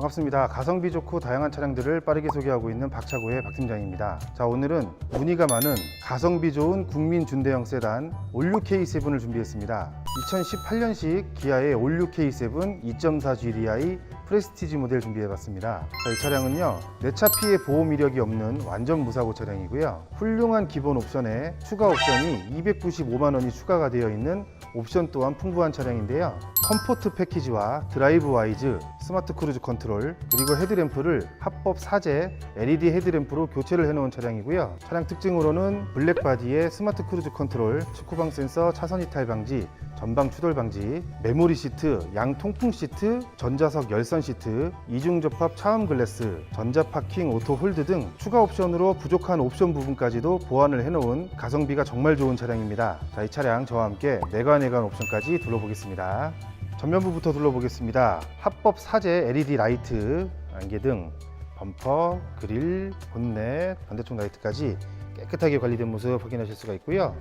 반갑습니다. 가성비 좋고 다양한 차량들을 빠르게 소개하고 있는 박차고의 박 팀장입니다. 자, 오늘은 문의가 많은 가성비 좋은 국민 준대형 세단 올류 K7을 준비했습니다. 2018년식 기아의 올류 K7 2.4 GDI 프레스티지 모델 준비해봤습니다. 자, 이 차량은요 내차 피해 보험 이력이 없는 완전 무사고 차량이고요. 훌륭한 기본 옵션에 추가 옵션이 295만 원이 추가가 되어 있는 옵션 또한 풍부한 차량인데요. 컴포트 패키지와 드라이브 와이즈, 스마트 크루즈 컨트롤, 그리고 헤드램프를 합법 사제 LED 헤드램프로 교체를 해놓은 차량이고요. 차량 특징으로는 블랙 바디에 스마트 크루즈 컨트롤, 축구방 센서, 차선 이탈 방지, 전방 추돌 방지, 메모리 시트, 양 통풍 시트, 전자석 열선 시트, 이중 접합 차음 글래스, 전자 파킹 오토 홀드 등 추가 옵션으로 부족한 옵션 부분까지도 보완을 해놓은 가성비가 정말 좋은 차량입니다. 자, 이 차량 저와 함께 내관 내관 옵션까지 둘러보겠습니다. 전면부부터 둘러보겠습니다. 합법 사제 LED 라이트, 안개등, 범퍼, 그릴, 본넷, 반대쪽 라이트까지 깨끗하게 관리된 모습 확인하실 수가 있고요.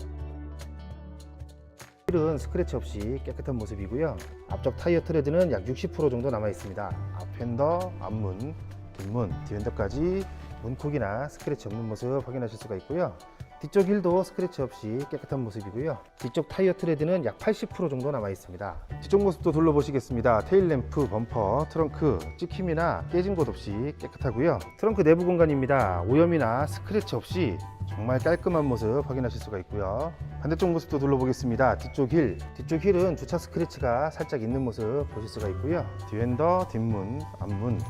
휠은 스크래치 없이 깨끗한 모습이고요. 앞쪽 타이어 트레드는 약 60% 정도 남아 있습니다. 앞 핸더, 앞문, 뒷문, 뒤핸더까지 문콕이나 스크래치 없는 모습 확인하실 수가 있고요. 뒤쪽 휠도 스크래치 없이 깨끗한 모습이고요. 뒤쪽 타이어 트레드는 약 80% 정도 남아 있습니다. 뒤쪽 모습도 둘러보시겠습니다. 테일램프, 범퍼, 트렁크, 찍힘이나 깨진 곳 없이 깨끗하고요. 트렁크 내부 공간입니다. 오염이나 스크래치 없이 정말 깔끔한 모습 확인하실 수가 있고요. 반대쪽 모습도 둘러보겠습니다. 뒤쪽 휠, 뒤쪽 휠은 주차 스크래치가 살짝 있는 모습 보실 수가 있고요. 뒤핸더, 뒷문, 앞문,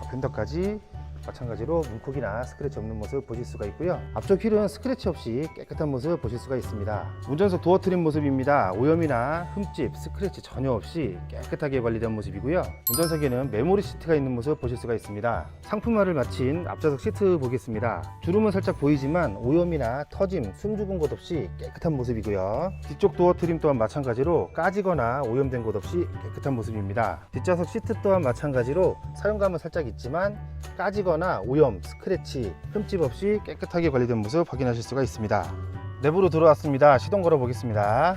앞 핸더까지 마찬가지로 문콕이나 스크래치 없는 모습 보실 수가 있고요. 앞쪽 휠은 스크래치 없이 깨끗한 모습 보실 수가 있습니다. 운전석 도어 트림 모습입니다. 오염이나 흠집, 스크래치 전혀 없이 깨끗하게 관리된 모습이고요. 운전석에는 메모리 시트가 있는 모습 보실 수가 있습니다. 상품화를 마친 앞좌석 시트 보겠습니다. 주름은 살짝 보이지만 오염이나 터짐, 숨 죽은 곳 없이 깨끗한 모습이고요. 뒤쪽 도어 트림 또한 마찬가지로 까지거나 오염된 곳 없이 깨끗한 모습입니다. 뒷좌석 시트 또한 마찬가지로 사용감은 살짝 있지만 까지 거나 오염, 스크래치, 흠집 없이 깨끗하게 관리된 모습 확인하실 수가 있습니다. 내부로 들어왔습니다. 시동 걸어 보겠습니다.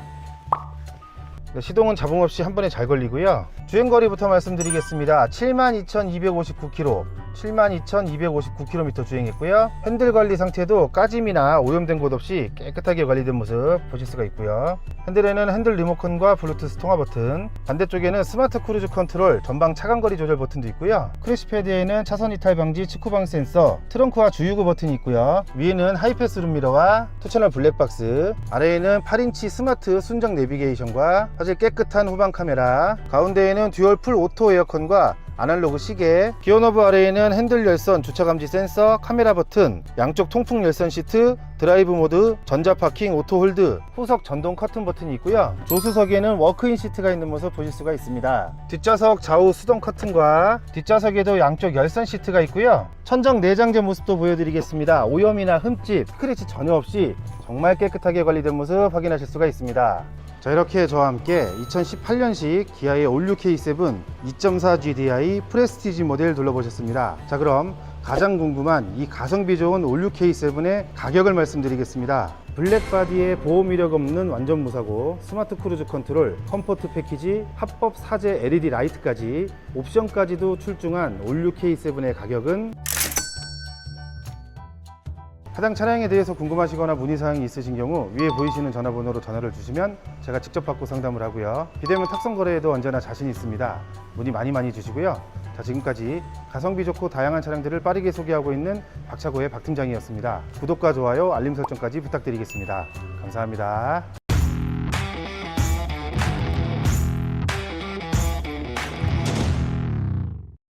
네, 시동은 잡음 없이 한 번에 잘 걸리고요. 주행거리부터 말씀드리겠습니다. 72,259km, 72,259km 주행했고요. 핸들 관리 상태도 까짐이나 오염된 곳 없이 깨끗하게 관리된 모습 보실 수가 있고요. 핸들에는 핸들 리모컨과 블루투스 통화 버튼, 반대쪽에는 스마트 크루즈 컨트롤, 전방 차간거리 조절 버튼도 있고요. 크래시 패드에는 차선 이탈 방지 측후방 센서, 트렁크와 주유구 버튼이 있고요. 위에는 하이패스 룸미러와 투채널 블랙박스, 아래에는 8인치 스마트 순정 내비게이션과 사실 깨끗한 후방 카메라, 가운데에는 듀얼 풀 오토 에어컨과 아날로그 시계, 기어 너브 아래에는 핸들 열선, 주차 감지 센서, 카메라 버튼, 양쪽 통풍 열선 시트, 드라이브 모드, 전자 파킹, 오토 홀드, 후석 전동 커튼 버튼이 있고요. 조수석에는 워크인 시트가 있는 모습 보실 수가 있습니다. 뒷좌석 좌우 수동 커튼과 뒷좌석에도 양쪽 열선 시트가 있고요. 천정 내장재 모습도 보여드리겠습니다. 오염이나 흠집, 스크래치 전혀 없이 정말 깨끗하게 관리된 모습 확인하실 수가 있습니다. 자 이렇게 저와 함께 2018년식 기아의 올류 K7 2.4 GDI 프레스티지 모델 둘러보셨습니다. 자 그럼 가장 궁금한 이 가성비 좋은 올류 K7의 가격을 말씀드리겠습니다. 블랙바디에 보험 이력 없는 완전 무사고 스마트 크루즈 컨트롤, 컴포트 패키지, 합법 사제 LED 라이트까지 옵션까지도 출중한 올류 K7의 가격은 해당 차량에 대해서 궁금하시거나 문의사항이 있으신 경우 위에 보이시는 전화번호로 전화를 주시면 제가 직접 받고 상담을 하고요. 비대면 탁송 거래에도 언제나 자신 있습니다. 문의 많이 많이 주시고요. 자 지금까지 가성비 좋고 다양한 차량들을 빠르게 소개하고 있는 박차고의 박 팀장이었습니다. 구독과 좋아요, 알림 설정까지 부탁드리겠습니다. 감사합니다.